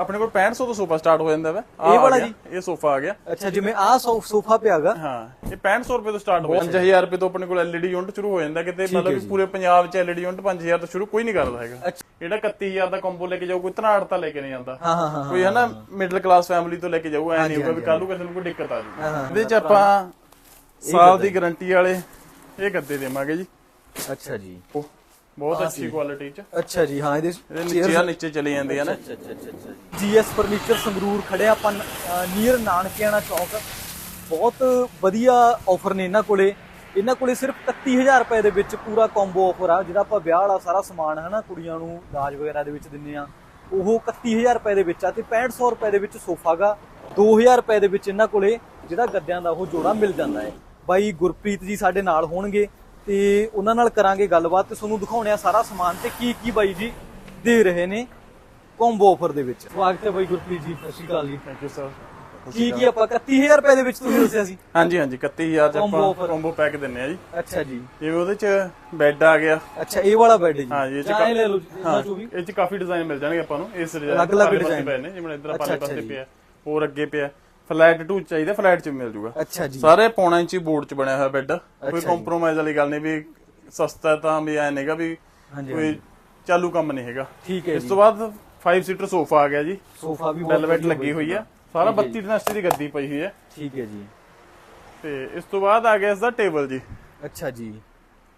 ਆਪਣੇ ਕੋਲ 6500 ਤੋਂ ਸੋਫਾ ਸਟਾਰਟ ਹੋ ਜਾਂਦਾ ਵਾ। ਇਹ ਵਾਲਾ ਜੀ? ਇਹ ਸੋਫਾ ਆ ਗਿਆ। ਅੱਛਾ ਜਿਵੇਂ ਆਹ ਸੋਫਾ ਪਿਆਗਾ ਹਾਂ ਇਹ 6500 ਰੁਪਏ ਤੋਂ ਸਟਾਰਟ ਹੋ ਜਾਂਦਾ। 5000 ਰੁਪਏ ਤੋਂ ਆਪਣੇ ਕੋਲ LED ਯੂਨਿਟ ਸ਼ੁਰੂ ਹੋ ਜਾਂਦਾ ਕਿਤੇ ਮਤਲਬ ਵੀ ਪੂਰੇ ਪੰਜਾਬ 'ਚ LED ਯੂਨਿਟ 5000 ਤੋਂ ਸ਼ੁਰੂ ਕੋਈ ਨਹੀਂ ਕਰਦਾ ਹੈਗਾ। ਜਿਹੜਾ 31000 ਦਾ ਕੰਬੋ ਲੈ ਕੇ ਜਾਊ ਕੋਈ ਧਨਾੜ ਤਾਂ ਲੈ ਕੇ ਨਹੀਂ ਜਾਂਦਾ। ਹਾਂ ਹਾਂ ਹਾਂ ਕੋਈ ਹੈ ਨਾ ਮਿਡਲ ਕਲਾਸ ਫੈਮਿਲੀ ਤੋਂ ਲੈ ਕੇ ਜਾਊ ਐ ਨਹੀਂ ਹੋਊਗਾ ਵੀ ਕੱਲ ਨੂੰ ਕਿਸੇ ਨੂੰ ਕੋਈ ਦਿੱਕਤ ਆ ਹਾਂ, ਹਾਂ। ਜੂ ਇਹਦੇ 'ਚ ਆਪਾਂ ਸਾਲ ਦੀ ਗਾਰੰਟੀ ਵਾਲੇ ਇਹ ਗੱਦੇ ਦੇਵਾਂਗੇ ਜੀ। ਅੱਛਾ ਜੀ। ਉਹ। ਬਹੁਤ ਅੱਛੀ ਕੁਆਲਿਟੀ 'ਚ। ਅੱਛਾ ਜੀ ਹਾਂ ਇਹਦੇ ਇਹਦੇ ਨੀਚੇ ਆ ਨੀਚੇ ਚਲੇ ਜਾਂਦੇ ਆ ਨਾ। ਅੱਛਾ ਅੱਛਾ ਅੱਛਾ ਅੱਛਾ ਜੀਐਸ ਫਰਨੀਚਰ ਸੰਗਰੂਰ ਖੜਿਆ ਆਪਾਂ ਨੀਅਰ ਨਾਨਕਿਆਣਾ ਚੌਕ। ਬਹੁਤ ਵਧੀਆ ਆਫਰ ਨੇ ਇਹਨਾਂ ਕੋਲੇ। ਇਹਨਾਂ ਕੋਲੇ ਸਿਰਫ 31000 ਰੁਪਏ ਦੇ ਵਿੱਚ ਪੂਰਾ ਕੰਬੋ ਆਫਰ ਆ ਜਿਹੜਾ ਆਪਾਂ ਵਿਆਹ ਵਾਲਾ ਸਾਰਾ ਸਮਾਨ ਹੈ ਨਾ ਕੁੜੀਆਂ ਨੂੰ ਦਾਜ ਵਗੈਰਾ ਦੇ ਵਿੱਚ ਦਿੰਦੇ ਆ। ਉਹ 31000 ਰੁਪਏ ਦੇ ਵਿੱਚ ਆ ਤੇ 6500 ਰੁਪਏ ਦੇ ਵਿੱਚ ਸੋਫਾਗਾ 2000 ਰੁਪਏ ਦੇ ਵਿੱਚ ਇਹਨਾਂ ਕੋਲੇ ਜਿਹੜਾ ਗੱਦਿਆਂ ਦਾ ਉਹ ਜੋੜਾ ਮਿਲ ਜਾਂਦਾ ਹੈ। ਬਾਈ ਗੁਰਪ੍ਰੀਤ ਜੀ ਸਾਡੇ ਨਾਲ ਹੋਣਗੇ। ਤੇ ਉਹਨਾਂ ਨਾਲ ਕਰਾਂਗੇ ਗੱਲਬਾਤ ਤੇ ਤੁਹਾਨੂੰ ਦਿਖਾਉਣੇ ਆ ਸਾਰਾ ਸਮਾਨ ਤੇ ਕੀ ਕੀ ਬਾਈ ਜੀ ਦੇ ਰਹੇ ਨੇ ਕੰਬੋ ਆਫਰ ਦੇ ਵਿੱਚ। ਸਵਾਗਤ ਹੈ ਬਾਈ ਗੁਰਪ੍ਰੀਤ ਜੀ ਸਤਿ ਸ਼੍ਰੀ ਅਕਾਲ ਜੀ। ਥੈਂਕ ਯੂ ਸਰ ਕੀ ਕੀ ਆਪਾਂ 31000 ਰੁਪਏ ਦੇ ਵਿੱਚ ਤੁਸੀਂ ਦੱਸਿਆ ਸੀ। ਹਾਂਜੀ ਹਾਂਜੀ 31000 ਚ ਆਪਾਂ। ਕੰਬੋ ਪੈਕ ਦਿੰਨੇ ਆ ਜੀ। ਅੱਛਾ ਜੀ। ਜਿਵੇਂ ਉਹਦੇ 'ਚ ਬੈੱਡ ਆ ਗਿਆ। ਅੱਛਾ ਇਹ ਵਾਲਾ ਬੈੱਡ ਜੀ। ਹਾਂ ਜੀ ਇਹ 'ਚ ਜਾਂ ਇਹ ਲੈ ਲਓ ਇਹ 'ਚ ਕਾਫੀ ਡਿਜ਼ਾਈਨ ਮਿਲ ਜਾਣਗੇ ਆਪਾਂ ਨੂੰ। ਇਸ design ਅਲੱਗ-ਅਲੱਗ ਪਾਸੇ design। ਪਏ ਨੇ ਜਿਵੇਂ ਇਧਰ ਪਾਸੇ ਜੀ। ਪਿਆ ਹੋਰ ਅੱਗੇ ਪਿਆ। ਫਲੈਟ 2 ਚਾਹੀਦਾ ਫਲੈਟ 'ਚ ਵੀ ਮਿਲ ਜੂਗਾ। ਅੱਛਾ ਜੀ। ਸਾਰੇ ਪੌਣਾ ਇੰਚੀ ਬੋਰਡ 'ਚ ਬਣਿਆ ਹੋਇਆ ਬੈੱਡ। ਕੋਈ। ਕੰਪਰੋਮਾਈਜ਼ ਵਾਲੀ ਗੱਲ ਨਹੀਂ ਵੀ ਸਸਤਾ ਤਾਂ ਵੀ ਐ ਨਹੀਂਗਾ ਵੀ ਕੋਈ ਚਾਲੂ ਕੰਮ ਨਹੀਂ ਹੈਗਾ। ਠੀਕ ਹੈ ਇਸ ਤੋਂ ਬਾਅਦ 5 ਸੀਟਰ ਸੋਫਾ ਆ ਗਿਆ ਜੀ। ਸੋਫਾ ਵੀ ਵੈਲਵੈਟ ਲੱਗੀ ਹੋਈ ਆ। ਸਾਰਾ 32 ਡਿਨਾਸਟੀ ਦੀ ਗੱਦੀ ਪਈ ਹੋਈ ਹੈ ਠੀਕ ਹੈ ਜੀ। ਤੇ ਇਸ ਤੋਂ ਬਾਅਦ ਆ ਗਿਆ ਇਸ ਦਾ ਟੇਬਲ ਜੀ। ਅੱਛਾ ਜੀ।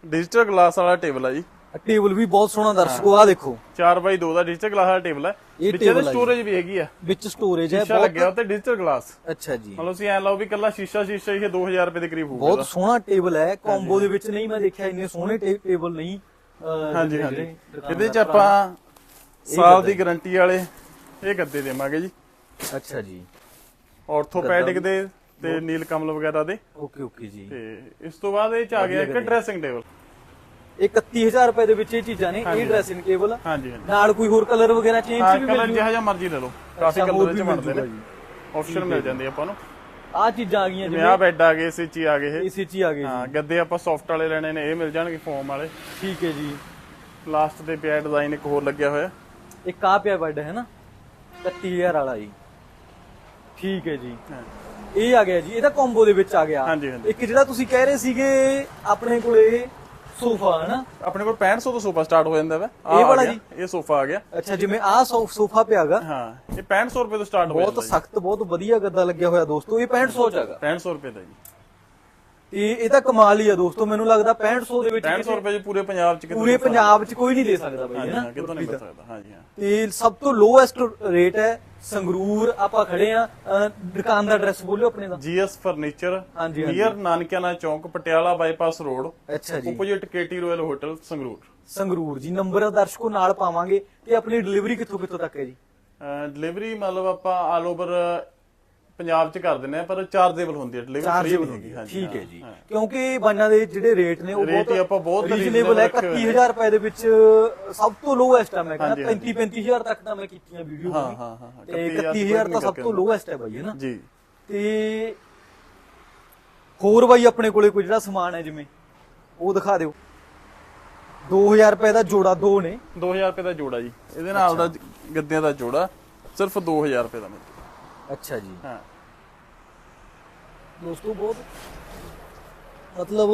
ਡਿਜੀਟਲ ਗਲਾਸ ਵਾਲਾ ਟੇਬਲ ਆ ਜੀ। ਟੇਬਲ ਵੀ ਬਹੁਤ ਸੋਹਣਾ ਦਰਸ਼ਕੋ ਆ ਦੇਖੋ। 4x2 ਦਾ ਡਿਜੀਟਲ ਗਲਾਸ ਵਾਲਾ ਟੇਬਲ ਹੈ। ਇਹ ਵਿੱਚ ਇਹਦੇ। ਸਟੋਰੇਜ ਵੀ ਹੈਗੀ ਆ। ਵਿੱਚ ਸਟੋਰੇਜ ਹੈ ਸ਼ੀਸ਼ਾ ਲੱਗਿਆ ਉੱਤੇ ਡਿਜੀਟਲ ਗਲਾਸ ਅੱਛਾ ਜੀ। ਮਤਲਬ ਤੁਸੀਂ ਐ ਲਾਓ ਵੀ ਕੱਲਾ ਸ਼ੀਸ਼ਾ ਸ਼ੀਸ਼ਾ ਹੀ 2000 ਰੁਪਏ ਦੇ ਕਰੀਬ ਹੋਊਗਾ ਬਹੁਤ ਸੋਹਣਾ ਟੇਬਲ ਹੈ ਕੰਬੋ ਦੇ ਵਿੱਚ ਨਹੀਂ ਮੈਂ ਦੇਖਿਆ ਇੰਨੇ ਸੋਹਣੇ ਟੇਬਲ ਨਹੀਂ ਹਾਂਜੀ ਹਾਂਜੀ। ਇਹਦੇ ਚ ਆਪਾਂ ਸਾਲ ਦੀ ਗਾਰੰਟੀ ਵਾਲੇ ਇਹ ਗੱਦੇ ਦੇਵਾਂਗੇ ਜੀ। ਅੱਛਾ ਜੀ। ਆਰਥੋਪੈਡਿਕ ਦੇ ਤੇ ਨੀਲ ਕਮਲ ਵਗੈਰਾ ਦੇ। ਓਕੇ ਓਕੇ ਜੀ। ਤੇ ਇਸ ਤੋਂ ਬਾਅਦ ਇਹ ਚ ਆ ਗਿਆ ਇੱਕ ਡਰੈਸਿੰਗ ਟੇਬਲ ਇਹ 31000 ਰੁਪਏ ਦੇ ਵਿੱਚ ਇਹ ਚੀਜ਼ਾਂ ਨੇ ਇਹ ਡਰੈਸਿੰਗ ਹਾਂਜੀ। ਹਾਂਜੀ ਨਾਲ ਕੋਈ ਹੋਰ ਕਲਰ ਵਗੈਰਾ ਚੇਂਜ ਹਾਂ ਵੀ ਕਲਰ ਮਿਲ ਜਿਹੜਾ ਜਿਹਾ ਮਰਜ਼ੀ ਲੈ ਲਓ। ਕਾਫੀ ਕਲਰ ਚ ਬਣਦੇ ਨੇ। ਆਪਸ਼ਨ ਮਿਲ ਜਾਂਦੇ ਆਪਾਂ ਨੂੰ। ਆ ਚੀਜ਼ਾਂ ਆ ਗਈਆਂ ਜਿਵੇਂ ਆ ਬੈੱਡ ਆ ਗਏ ਸੀ ਆ ਗਏ ਇਹ। ਇਸੇ ਚ ਹੀ ਆ ਗਏ ਹਾਂ ਗੱਦੇ ਆਪਾਂ ਸੌਫਟ ਵਾਲੇ ਲੈਣੇ ਨੇ ਇਹ ਮਿਲ ਜਾਣਗੇ ਫੋਮ ਵਾਲੇ। ਠੀਕ ਹੈ ਜੀ। ਲਾਸਟ ਤੇ ਪਿਆ ਡਿਜ਼ਾਈਨ ਇੱਕ ਹੋਰ ਲੱਗਿਆ ਹੋਇਆ। ਇੱਕ ਆ ਪਿਆ ਬੈੱਡ ਹੈ ਨਾ 31000 ਵਾਲਾ ਜੀ। ਠੀਕ ਹੈ ਜੀ। ਇਹ ਆ ਗਿਆ ਜੀ ਇਹਦਾ ਕੰਬੋ ਦੇ ਵਿੱਚ ਆ ਗਿਆ। ਹਾਂਜੀ, ਹਾਂਜੀ। ਇੱਕ ਜਿਹੜਾ ਤੁਸੀਂ ਕਹਿ ਰਹੇ ਸੀਗੇ ਆਪਣੇ ਕੋਲੇ ਸੋਫਾ ਹੈ ਨਾ? ਆਪਣੇ ਕੋਲ 6500 ਤੋਂ ਸੋਫਾ ਸਟਾਰਟ ਹੋ ਜਾਂਦਾ ਵਾ। ਇਹ ਵਾਲਾ ਜੀ? ਇਹ ਸੋਫਾ ਆ ਗਿਆ। ਅੱਛਾ ਜਿਵੇਂ ਆ ਸੋਫਾ ਪਿਆਗਾ ਹਾਂ ਇਹ 6500 ਰੁਪਏ ਤੋਂ ਸਟਾਰਟ ਹੋ ਬਹੁਤ ਜਾਂਦਾ ਸਖਤ ਬਹੁਤ ਵਧੀਆ ਗੱਦਾ ਲੱਗਿਆ ਹੋਇਆ ਦੋਸਤੋ ਇਹ 6500 ਚ ਹੈਗਾ। 6500 ਰੁਪਏ ਦਾ ਜੀ। ਤੇ ਇਹ ਤਾਂ ਕਮਾਲ ਹੀ ਆ ਦੋਸਤੋ ਮੈਨੂੰ ਲੱਗਦਾ 6500 ਦੇ ਵਿੱਚ 6500 ਰੁਪਏ ਚ ਪੂਰੇ ਪੰਜਾਬ ਚ ਕਿਤੇ ਪੂਰੇ ਪੰਜਾਬ 'ਚ ਕੋਈ ਨਹੀਂ ਦੇ ਸਕਦਾ ਬਾਈ ਹੈ ਨਾ? ਕਿਤੋਂ ਨਹੀਂ ਮਿਲ ਸਕਦਾ। ਹਾਂਜੀ ਹਾਂ। ਤੇ ਸਭ ਤੋਂ ਲੋਐਸਟ ਰੇਟ ਹੈ ਸੰਗਰੂਰ ਆਪਾਂ ਖੜੇ ਆ ਦੁਕਾਨ ਦਾ ਐਡਰੈਸ ਬੋਲਿਓ ਆਪਣੇ ਦਾ। ਜੀਐਸ ਫਰਨੀਚਰ ਹਾਂਜੀ। Near Nanakiana Chowk Patiala bypass road ਅੱਛਾ ਜੀ। Opposite KT royal hotel Sangrur. Sangrur ਜੀ ਨੰਬਰ ਦਰਸ਼ਕੋ ਨਾਲ ਪਾਵਾਂਗੇ। ਤੇ ਆਪਣੀ ਡਿਲੀਵਰੀ ਕਿੱਥੋਂ ਕਿੱਥੋਂ ਤੱਕ ਹੈ ਜੀ? ਡਿਲੀਵਰੀ ਮਤਲਬ ਆਪਾਂ ਆਲ ਓਵਰ ਪੰਜਾਬ ਚ ਕਰ ਦਿੰਦੇ ਆ ਪਰ ਚਾਰਜੇਬਲ ਹੁੰਦੀ ਹੈ ਡਿਲੀਵਰੀ ਫ੍ਰੀ ਚਾਰਜੇਬਲ ਹੈਗੀ ਹਾਂਜੀ ਠੀਕ ਹੈ ਹਾਂ, ਜੀ। ਹਾਂ। ਕਿਉਂਕਿ ਬਾਨਾਂ ਦੇ ਜਿਹੜੇ ਰੇਟ ਨੇ ਉਹ ਹੀ ਬਹੁਤ ਰੀਜ਼ਨੇਬਲ ਹੈ reasonable ਰੱਖੇ ਹੋਏ 31000 ਰੁਪਏ ਦੇ ਵਿੱਚ ਸਭ ਤੋਂ ਲੋਐਸਟ ਹੈ ਮੈਂ ਕਹਿੰਦਾ। ਹਾਂਜੀ, 35 35000 ਤੱਕ ਤਾਂ ਮੈਂ ਕੀਤੀਆਂ ਵੀਡੀਓ ਹਾਂ, ਹਾਂ, ਹਾਂ, ਹਾਂ, ਤੇ 31,000 31000 ਤਾਂ ਸਭ ਤੋਂ ਲੋਐਸਟ ਹੈ ਬਾਈ ਹੈ ਨਾ? ਜੀ। ਤੇ ਹੋਰ ਬਾਈ ਆਪਣੇ ਕੋਲੇ ਕੋਈ ਜਿਹੜਾ ਸਮਾਨ ਹੈ ਜਿਵੇਂ ਉਹ ਦਿਖਾ ਦਿਓ। 2000 ਰੁਪਏ ਦਾ ਜੋੜਾ ਦੋ ਨੇ। 2000 ਰੁਪਏ ਦਾ ਜੋੜਾ ਜੀ। ਇਹਦੇ ਨਾਲ ਦਾ ਗੱਦਿਆਂ ਦਾ ਜੋੜਾ ਸਿਰਫ 2000 ਰੁਪਏ ਦਾ ਮਿਲਦਾ ਅੱਛਾ ਜੀ। ਹਾਂ। ਦੋਸਤੋ ਬਹੁਤ ਮਤਲਬ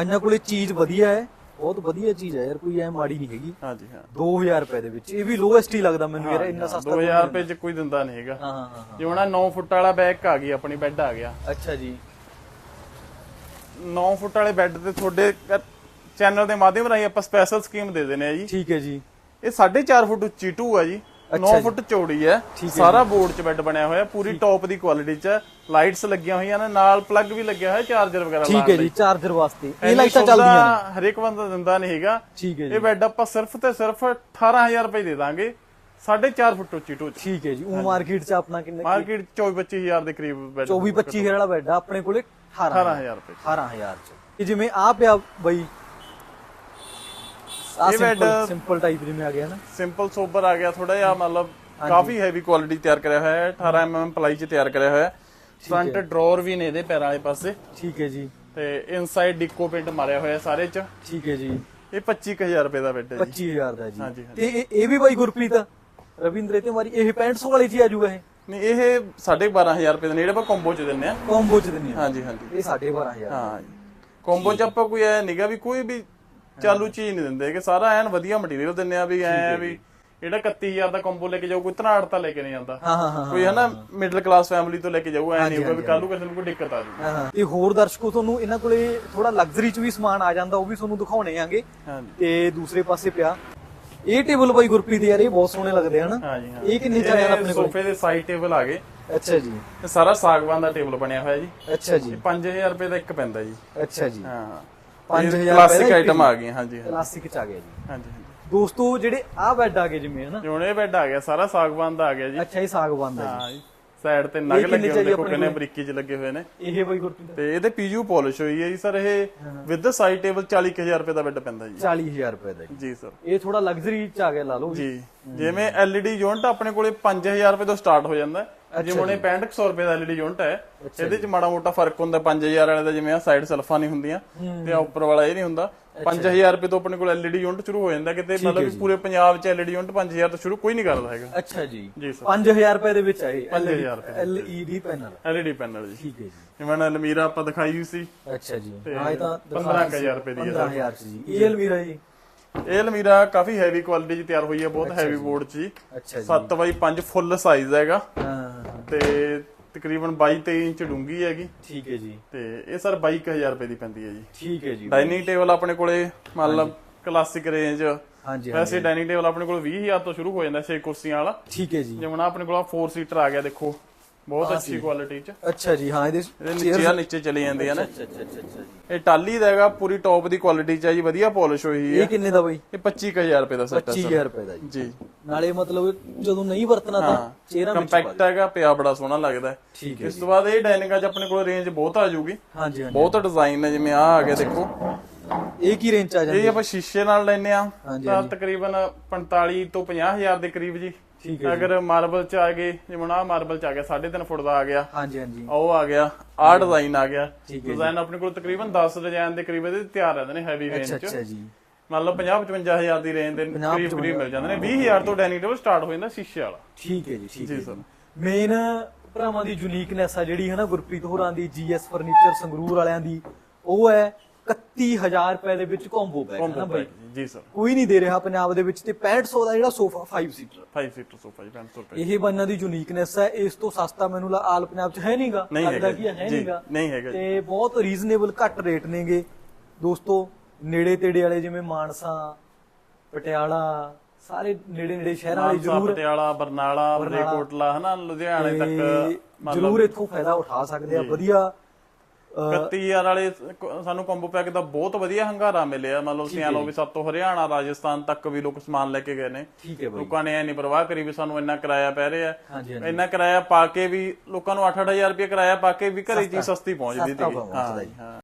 ਇਹਨਾਂ ਕੋਲੇ ਚੀਜ਼ ਵਧੀਆ ਹੈ ਬਹੁਤ ਵਧੀਆ ਚੀਜ਼ ਹੈ ਯਾਰ ਕੋਈ ਐ ਮਾੜੀ ਨਹੀਂ ਹੈਗੀ। ਹਾਂਜੀ ਹਾਂ। 2000 ਰੁਪਏ ਦੇ ਵਿੱਚ ਇਹ ਵੀ ਲੋਐਸਟ ਹੀ ਲੱਗਦਾ ਮੈਨੂੰ ਯਾਰ ਇੰਨਾ ਸਸਤਾ 2000 ਰੁਪਏ ਚ ਕੋਈ ਦਿੰਦਾ ਨਹੀਂ ਹੈਗਾ। ਹਾਂ ਹਾਂ ਹਾਂ ਜਿਵੇਂ ਨਾ 9 ਫੁੱਟ ਵਾਲਾ ਬੈਗ ਆ ਗਈ ਆਪਣੀ ਬੈੱਡ ਆ ਗਿਆ। ਅੱਛਾ ਜੀ। 9 ਫੁੱਟ ਵਾਲੇ ਬੈੱਡ ਤੇ ਤੁਹਾਡੇ ਚੈਨਲ ਦੇ ਮਾਧਿਅਮ ਰਾਹੀਂ ਆਪਾਂ ਸਪੈਸ਼ਲ ਸਕੀਮ ਦੇ ਦਿੰਦੇ ਆ ਜੀ। ਠੀਕ ਹੈ ਜੀ। ਇਹ 4.5 ਫੁੱਟ ਉੱਚੀ ਟੂ ਆ ਜੀ। 9 ਅੱਛਾ ਜੀ। ਫੁੱਟ ਚੌੜੀ ਹੈ। ਸਾਰਾ ਬੋਰਡ ਚ ਬੈੱਡ ਬਣਿਆ ਹੋਇਆ ਪੂਰੀ ਟੌਪ ਦੀ ਕੁਆਲਿਟੀ ਚ। ਲਾਈਟਸ ਲੱਗੀਆਂ ਹੋਈਆਂ ਨੇ ਨਾਲ ਪਲੱਗ ਵੀ ਲੱਗਿਆ ਹੋਇਆ ਚਾਰਜਰ ਵਗੈਰਾ ਠੀਕ ਹੈ ਜੀ ਚਾਰਜਰ ਵਾਸਤੇ। ਇਹ ਲਾਈਟਾਂ ਚੱਲਦੀਆਂ ਨੇ। ਹਰੇਕ ਬੰਦਾ ਦਿੰਦਾ ਨਹੀਂ ਹੈਗਾ। ਠੀਕ ਹੈ ਜੀ। ਇਹ ਬੈੱਡ ਆਪਾਂ ਸਿਰਫ ਤੇ ਸਿਰਫ 18000 ਰੁਪਏ ਦੇ ਦਾਂਗੇ 4.5 ਫੁੱਟ ਉੱਚੀ ਟੂ ਚ ਠੀਕ ਹੈ ਜੀ। ਉਹ ਮਾਰਕੀਟ 'ਚ ਆਪਣਾ ਕਿੰਨੇ ਮਾਰਕੀਟ 24 25000 ਦੇ ਕਰੀਬ ਬੈੱਡ 24 25000 ਵਾਲਾ ਬੈੱਡ ਆਪਣੇ ਕੋਲੇ 18 18000 ਰੁਪਏ। 18000 ਚ। ਜਿਵੇਂ ਆ ਪਿਆ ਬਈ ਇਹ ਸਿੰਪਲ ਟਾਈਪ ਜਿਵੇਂ ਆ ਗਿਆ ਨਾ। ਸਿੰਪਲ ਸੋਬਰ ਆ ਗਿਆ ਥੋੜਾ ਜਿਹਾ ਮਤਲਬ ਕਾਫੀ ਹੈਵੀ ਕੁਆਲਿਟੀ ਤਿਆਰ ਕਰਿਆ ਹੋਇਆ ਹੈ 18 mm ਪਲਾਈ ਚ ਤਿਆਰ ਕਰਿਆ ਹੋਇਆ ਹੈ। ਫਰੰਟ ਡਰਾਅਰ ਵੀ ਨੇ ਇਹਦੇ ਪੈਰਾਂ ਵਾਲੇ ਪਾਸੇ। ਠੀਕ ਹੈ ਜੀ। ਤੇ ਇਨਸਾਈਡ ਡਿਕੋ ਪੇਂਟ ਮਾਰਿਆ ਹੋਇਆ ਸਾਰੇ ਚ। ਠੀਕ ਹੈ ਜੀ। ਇਹ 25000 ਰੁਪਏ ਦਾ ਬੈੱਡ ਹੈ ਜੀ। 25000 ਦਾ ਜੀ। ਹਾਂਜੀ, ਤੇ ਇਹ- ਵੀ ਬਾਈ ਗੁਰਪ੍ਰੀਤ? ਰਵਿੰਦਰ ਤੇ ਮਾਰੀ ਇਹ 6500 ਵਾਲੀ ਚ ਹੀ ਆ ਜਾਊਗਾ ਇਹ? ਨਹੀਂ ਇਹ 12500 ਰੁਪਏ ਦੇ ਨੇੜੇ ਆਪਾਂ ਕੰਬੋ ਚ ਦਿੰਨੇ ਆ। ਕੰਬੋ ਚ ਦਿੰਨੀ ਆ। ਹਾਂਜੀ ਹਾਂਜੀ। ਇਹ 12500 ਹਾਂ ਜੀ। ਕੰਬੋ ਚ ਆਪਾਂ ਕੋਈ ਐ ਨਿਗਾ ਵੀ ਕੋਈ ਵੀ ਚਾਲੂ ਚੀਜ਼ ਨਹੀਂ ਦਿੰਦੇ ਕਿ ਸਾਰਾ ਐਨ ਵਧੀਆ ਮਟੀਰੀਅਲ ਦਿੰਨੇ ਆ ਵੀ ਐ ਵੀ ਜਿਹੜਾ 31000 ਦਾ ਕੰਬੋ ਲੈ ਕੇ ਜਾਊ ਕੋਈ ਧਨਾੜ ਤਾਂ ਲੈ ਕੇ ਨਹੀਂ ਜਾਂਦਾ। ਕੋਈ ਹਨਾ ਮਿਡਲ ਕਲਾਸ ਫੈਮਿਲੀ ਤੋਂ ਲੈ ਕੇ ਜਾਊ ਐ ਨਹੀਂ ਹੋਊਗਾ ਵੀ ਕੱਲ ਨੂੰ ਕਿਸੇ ਨੂੰ ਕੋਈ ਦਿੱਕਤ ਆ ਹਾਂ। ਤੇ ਹੋਰ ਦਰਸ਼ਕੋ ਤੁਹਾਨੂੰ ਇਹਨਾਂ ਕੋਲੇ ਥੋੜਾ ਲਗਜ਼ਰੀ ਚ ਵੀ ਸਮਾਨ ਆ ਜਾਂਦਾ ਉਹ ਵੀ ਤੁਹਾਨੂੰ ਦਿਖਾਉਣੇ ਆਂਗੇ। ਤੇ ਦੂਸਰੇ ਪਾਸੇ ਪਿਆ। ਇਹ ਟੇਬਲ ਬਾਈ ਗੁਰਪ੍ਰੀਤ ਯਾਰ ਇਹ ਬਹੁਤ ਸੋਹਣੇ ਲੱਗਦੇ ਹਨ। ਇਹ ਕਿੰਨੇ ਚ ਆਪਣੇ ਕੋਲ? ਸੋਫੇ ਦੇ ਸਾਈਡ ਟੇਬਲ ਆ ਗਏ। ਅੱਛਾ ਜੀ। ਇਹ ਸਾਰਾ ਸਾਗਵਾਨ ਦਾ ਟੇਬਲ ਬਣਿਆ ਹੋਇਆ ਜੀ। ਅੱਛਾ ਜੀ। 5000 ਰੁਪਏ ਦਾ ਇੱਕ ਪੈਂਦਾ ਜੀ। ਅੱਛਾ ਜੀ। ਹਾਂ। 5000 ਰੁਪਏ ਕਲਾਸਿਕ ਦਾ ਇੱਕ ਆਈਟਮ। ਆ ਗਈਆਂ ਹਾਂਜੀ ਕਲਾਸਿਕ ਚ ਆ ਗਿਆ ਜੀ। ਹਾਂਜੀ ਦੋਸਤੋ ਜਿਹੜੇ ਆ ਬੈੱਡ ਆ ਗਏ ਜਿਵੇਂ ਹਨਾ? ਹੁਣ ਇਹ ਬੈੱਡ ਆ ਗਿਆ ਸਾਰਾ ਸਾਗਵਾਨ ਦਾ ਆ ਗਿਆ ਜੀ। ਅੱਛਾ ਇਹ ਸਾਗ ਬੰਦਾ ਹਾਂ ਜੀ। ਸਾਈਡ ਤੇ ਨਗ ਲੱਗੇ ਹੋਏ ਦੇਖੋ ਕਿੰਨੇ? ਬਰੀਕੀ ਚ ਲੱਗੇ ਹੋਏ ਨੇ। ਇਹ ਬਾਈ ਗੁਰਪ੍ਰੀਤ ਤੇ ਇਹਦੇ ਪੀਯੂ ਪਾਲਿਸ਼ ਹੋਈ ਹੈ ਜੀ ਸਰ ਇਹ ਵਿਦ ਸਾਈਡ ਟੇਬਲ 40000 ਰੁਪਏ ਦਾ ਬੈੱਡ ਪੈਂਦਾ ਜੀ। 40000 ਰੁਪਏ ਦਾ ਜੀ। ਸਰ। ਇਹ ਥੋੜਾ ਲਗਜ਼ਰੀ ਚ ਆ ਗਿਆ ਲਾ ਲਓ ਜੀ। ਜਿਵੇਂ LED ਯੂਨਿਟ ਆਪਣੇ ਕੋਲੇ 5000 ਰੁਪਏ ਤੋਂ ਸਟਾਰਟ ਹੋ ਜਾਂਦਾ। ਹੈ। ਜਿਵੇਂ ਹੁਣ ਇਹ 6500 ਰੁਪਏ ਦਾ LED ਯੂਨਿਟ ਹੈ ਇਹਦੇ ਚ ਮਾੜਾ ਮੋਟਾ ਫ਼ਰਕ ਹੁੰਦਾ 5000 ਵਾਲੇ ਦਾ ਜਿਵੇਂ ਆ ਸਾਈਡ ਸਲਫਾਂ ਨਹੀਂ ਹੁੰਦੀਆਂ ਤੇ ਉੱਪਰ ਵਾਲਾ ਇਹ ਨਹੀਂ ਹੁੰਦਾ। 5000 ਰੁਪਏ ਤੋਂ ਆਪਣੇ ਕੋਲ LED ਯੂਨਿਟ ਸ਼ੁਰੂ ਹੋ ਜਾਂਦਾ ਕਿਤੇ ਮਤਲਬ ਪੂਰੇ ਪੰਜਾਬ ਚ LED ਯੂਨਿਟ 5000 ਤੋਂ ਸ਼ੁਰੂ ਕੋਈ ਨਹੀਂ ਕਰਦਾ ਹੈਗਾ। ਅੱਛਾ ਜੀ। ਜੀ ਸਰ। 5000 ਰੁਪਏ ਦੇ ਵਿੱਚ ਆਏ 5000 ਰੁਪਏ LED ਪੈਨਲ LED ਪੈਨਲ ਜੀ। ਠੀਕ ਹੈ ਜੀ। ਜਿਵੇਂ ਅਲਮੀਰਾ ਆਪਾਂ ਦਿਖਾਈ ਹੋਈ ਸੀ। ਅੱਛਾ ਜੀ। ਹਾਂ ਇਹ ਤਾਂ 15000 ਰੁਪਏ ਦੀ ਹੈ 15000 ਚ ਜੀ। ਇਹ ਅਲਮੀਰਾ ਜੀ? ਇਹ ਅਲਮੀਰਾ ਕਾਫੀ ਹੈਵੀ ਕੁਆਲਿਟੀ ਚ ਤਿਆਰ ਹੋਈ ਹੈ ਬਹੁਤ ਹੈਵੀ ਬੋਰਡ ਚ ਜੀ। ਅੱਛਾ ਜੀ। 7 ਬਾਈ 5 ਫੁੱਲ ਸਾਈਜ਼ ਹੈਗਾ। ਹਾਂ। ਤੇ ਤਕਰੀਬਨ 22 23 ਇੰਚ ਡੂੰਗੀ ਹੈਗੀ। ਠੀਕ ਹੈ ਜੀ। ਤੇ ਇਹ ਸਰ 22000 ਰੁਪਏ ਦੀ ਪੈਂਦੀ ਹੈ ਜੀ। ਠੀਕ ਹੈ ਜੀ। ਡਾਈਨਿੰਗ ਟੇਬਲ ਆਪਣੇ ਕੋਲੇ ਮਤਲਬ ਕਲਾਸਿਕ ਰੇਂਜ ਹਾਂਜੀ ਵੈਸੇ ਡਾਈਨਿੰਗ ਟੇਬਲ ਆਪਣੇ ਕੋਲ 20000 ਤੋਂ ਸ਼ੁਰੂ ਹੋ ਜਾਂਦਾ 6 ਕੁਰਸੀਆਂ ਵਾਲਾ। ਠੀਕ ਹੈ ਜੀ। ਜਿਵੇਂ ਆਪਣੇ ਕੋਲ 4 ਸੀਟਰ ਆ ਗਿਆ ਦੇਖੋ। ਬਹੁਤ ਅੱਛੀ ਕੁਆਲਿਟੀ ਚ। ਅੱਛਾ ਜੀ ਹਾਂ ਇਹਦੇ ਇਹਦੇ ਨੀਚੇ ਆ ਨੀਚੇ ਚਲੀ ਜਾਂਦੀਆਂ ਨੇ। ਅੱਛਾ ਅੱਛਾ ਅੱਛਾ ਇਹ ਟਾਲੀ ਦਾ ਹੈਗਾ ਪੂਰੀ ਟੌਪ ਦੀ ਕੁਆਲਿਟੀ ਚ ਹੈ ਜੀ ਵਧੀਆ ਪਾਲਿਸ਼ ਹੋਈ ਇਹ ਹੈ। ਕਿੰਨੇ ਦਾ ਬਾਈ? ਇਹ 25000 ਰੁਪਏ ਦਾ ਸੈੱਟ ਹੈ। 25000 ਰੁਪਏ ਦਾ ਜੀ। ਜੀ। ਨਾਲੇ ਮਤਲਬ ਜਦੋਂ ਨਹੀਂ ਵਰਤਣਾ ਤਾਂ ਚਿਹਰਾ ਵਿੱਚ ਕੰਪੈਕਟ ਹੈਗਾ ਪਿਆ ਬੜਾ ਸੋਹਣਾ ਲੱਗਦਾ ਹੈ। ਠੀਕ ਹੈ ਇਸ ਤੋਂ ਬਾਅਦ ਇਹ ਡਾਈਨਿੰਗਾਂ 'ਚ ਆਪਣੇ ਕੋਲ ਰੇਂਜ ਬਹੁਤ ਆ ਜਾਊਗੀ। ਹਾਂਜੀ ਹਾਂਜੀ। ਬਹੁਤ ਡਿਜ਼ਾਈਨ ਨੇ ਜਿਵੇਂ ਆ ਆ ਗਿਆ ਦੇਖੋ। ਇਹ ਕੀ ਰੇਂਜ ਚ ਆ ਜਾਂਦੀ ਇਹ ਆਪਾਂ ਸ਼ੀਸ਼ੇ ਨਾਲ ਲੈਨੇ ਆ ਤਾਂ ਤਕਰੀਬਨ 45 ਤੋਂ 50000 ਦੇ ਕਰੀਬ ਜੀ। ਠੀਕ ਅਗਰ ਮਾਰਬਲ 'ਚ ਆ ਗਏ ਜਿਵੇਂ ਆ ਮਾਰਬਲ 'ਚ ਆ ਗਿਆ 3.5 ਫੁੱਟ ਦਾ ਆ ਗਿਆ। ਹਾਂਜੀ ਹਾਂਜੀ। ਉਹ ਆ ਗਿਆ ਆ ਡਿਜ਼ਾਈਨ ਆ ਗਿਆ। ਹੈ ਡਿਜ਼ਾਈਨ ਆਪਣੇ ਕੋਲ ਤਕਰੀਬਨ 10 ਡਿਜ਼ਾਈਨ ਦੇ ਕਰੀਬ ਇਹਦੇ ਤਿਆਰ ਰਹਿੰਦੇ ਨੇ ਹੈਵੀ ਰੇਂਜ 'ਚ। ਅੱਛਾ ਜੀ। ਮੰਨ ਲਓ 50 55000 ਦੀ ਰੇਂਜ ਦੇ 50 ਕਰੀਬ ਕਰੀਬ ਮਿਲ ਜਾਂਦੇ ਨੇ। 20000 ਤੋਂ ਡਾਈਨਿੰਗ ਟੇਬਲ ਸਟਾਰਟ ਹੋ ਜਾਂਦਾ ਸ਼ੀਸ਼ੇ ਵਾਲਾ। ਠੀਕ ਹੈ ਜੀ ਠੀਕ ਹੈ ਜੀ। ਸਰ। ਮੇਨ ਭਰਾਵਾਂ ਦੀ ਯੂਨੀਕਨੈਸ ਆ ਜਿਹੜੀ ਹੈ ਨਾ ਗੁਰਪ੍ਰੀਤ ਹੋਰਾਂ ਦੀ ਜੀਐਸ ਫਰਨੀਚਰ ਸੰਗਰੂਰ ਵਾਲਿਆਂ ਦੀ ਉਹ ਹੈ 31000 ਰੁਪਏ ਦੇ ਵਿੱਚ ਕੰਬੋ ਬੈਗ ਹੈ ਨਾ ਬਾਈ? ਜੀ ਸਰ। ਕੋਈ ਨਹੀਂ ਦੇ ਰਿਹਾ ਪੰਜਾਬ ਦੇ ਵਿੱਚ ਤੇ 6500 ਦਾ ਜਿਹੜਾ ਸੋਫਾ 5 ਸੀਟਰ 5 ਸੀਟਰ ਸੋਫਾ ਜੀ 500 ਰੁਪਏ। ਇਹ ਬੰਨਾਂ ਦੀ ਯੂਨੀਕਨੈਸ ਹੈ ਇਸ ਤੋਂ ਸਸਤਾ ਮੈਨੂੰ ਲਾ ਆਲ ਪੰਜਾਬ 'ਚ ਹੈ ਨਹੀਂਗਾ ਨਹੀਂ ਹੈਗਾ ਕੀ ਹੈ ਜੀ, ਨਹੀਂਗਾ ਨਹੀਂ ਹੈਗਾ ਜੀ। ਤੇ ਬਹੁਤ ਰੀਜ਼ਨੇਬਲ ਘੱਟ ਰੇਟ ਨੇਗੇ। ਦੋਸਤੋ ਨੇੜੇ ਤੇੜੇ ਵਾਲੇ ਜਿਵੇਂ ਮਾਨਸਾ ਪਟਿਆਲਾ ਸਾਰੇ ਨੇੜੇ ਨੇੜੇ ਸ਼ਹਿਰਾਂ ਵਾਲੇ ਜ਼ਰੂਰ ਪਟਿਆਲਾ ਬਰਨਾਲਾ ਮਲੇਕੋਟਲਾ ਹਨਾ ਲੁਧਿਆਣੇ ਤੱਕ ਜ਼ਰੂਰ ਇੱਥੋਂ ਫਾਇਦਾ ਉਠਾ ਸਕਦੇ ਆ। ਵਧੀਆ 31000 ਵਾਲੇ ਸਾਨੂੰ ਕੰਬੋ ਪੈਕ ਦਾ ਬਹੁਤ ਵਧੀਆ ਹੰਗਾਰਾ ਮਿਲਿਆ। ਮੰਨ ਲਓ ਸਿਆਂ ਲੋ ਵੀ ਸਭ ਤੋਂ ਹਰਿਆਣਾ ਰਾਜਸਥਾਨ ਤੱਕ ਵੀ ਲੋਕ ਸਮਾਨ ਲੈ ਕੇ ਗਏ ਨੇ। ਲੋਕਾਂ ਨੇ ਐ ਨਹੀਂ ਪਰਵਾਹ ਕਰੀ ਵੀ ਸਾਨੂੰ ਇੰਨਾ ਕਿਰਾਇਆ ਪੈ ਰਿਹਾ। ਇੰਨਾ ਕਿਰਾਇਆ ਪਾ ਕੇ ਵੀ ਲੋਕਾਂ ਨੂੰ 8-8000 ਰੁਪਏ ਕਿਰਾਇਆ ਪਾ ਕੇ ਵੀ ਘਰੇ ਚੀਜ਼ ਸਸਤੀ ਪਹੁੰਚਦੀ ਸੀ ਜੀ। ਹਾਂ।